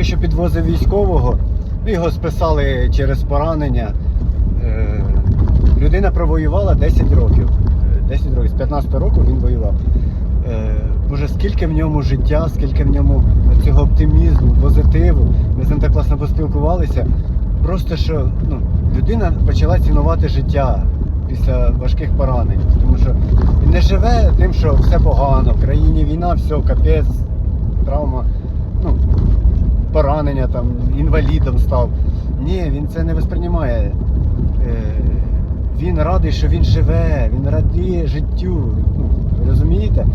тільки що підвозив військового, його списали через поранення. Е, Людина провоювала 10 років. Е, 10 років, з 15 року він воював. Е, Боже, скільки в ньому життя, скільки в ньому цього оптимізму, позитиву. Ми з ним так класно поспілкувалися. Просто що ну, людина почала цінувати життя після важких поранень. Тому що він не живе тим, що все погано, в країні війна, все, капець, травма, поранення, там, інвалідом став. Ні, він це не восприймає. Е, Він радий, що він живе, він радіє життю. Ну, розумієте?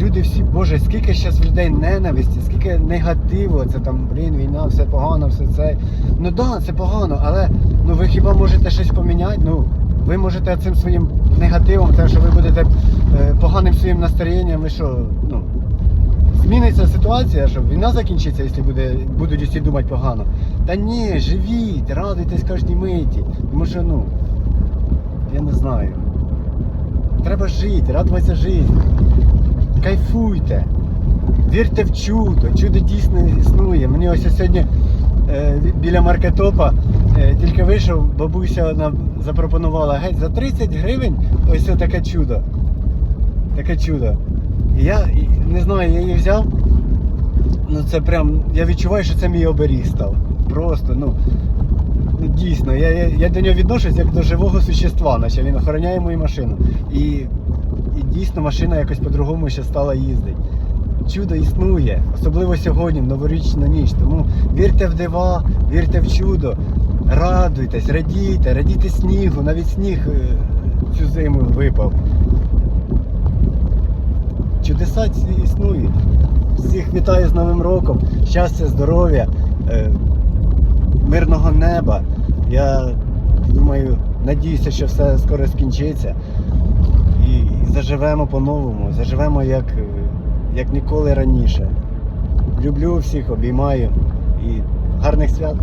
Люди всі, Боже, скільки зараз людей ненависті, скільки негативу, це там, блін, війна, все погано, все це. Ну так, да, це погано, але ну ви хіба можете щось поміняти? Ну, ви можете цим своїм негативом, те, що ви будете е, поганим своїм настроєнням, ви що, ну, зміниться ситуація, що війна закінчиться, якщо буде, будуть усі думати погано. Та ні, живіть, радуйтесь кожній миті. Тому що, ну, я не знаю. Треба жити, радуватися житті. Кайфуйте. Вірте в чудо. Чудо дійсно існує. Мені ось сьогодні е, біля маркетопа е, тільки вийшов, бабуся нам запропонувала геть за 30 гривень ось таке чудо. Таке чудо. Я не знаю, я її взяв. Ну це прям, я відчуваю, що це мій оберіг став. Просто, ну. Ну, дійсно, я, я, я до нього відношусь як до живого существа, наче він охороняє мою машину. І, і дійсно машина якось по-другому ще стала їздити. Чудо існує, особливо сьогодні, в новорічну ніч. Тому вірте в дива, вірте в чудо, радуйтесь, радійте, радійте снігу, навіть сніг е, цю зиму випав. Чудеса існують. Всіх вітаю з Новим роком, щастя, здоров'я, е, мирного неба. Я думаю, надіюся, що все скоро скінчиться. І, і заживемо по-новому, заживемо як, е, як ніколи раніше. Люблю всіх, обіймаю і гарних свят.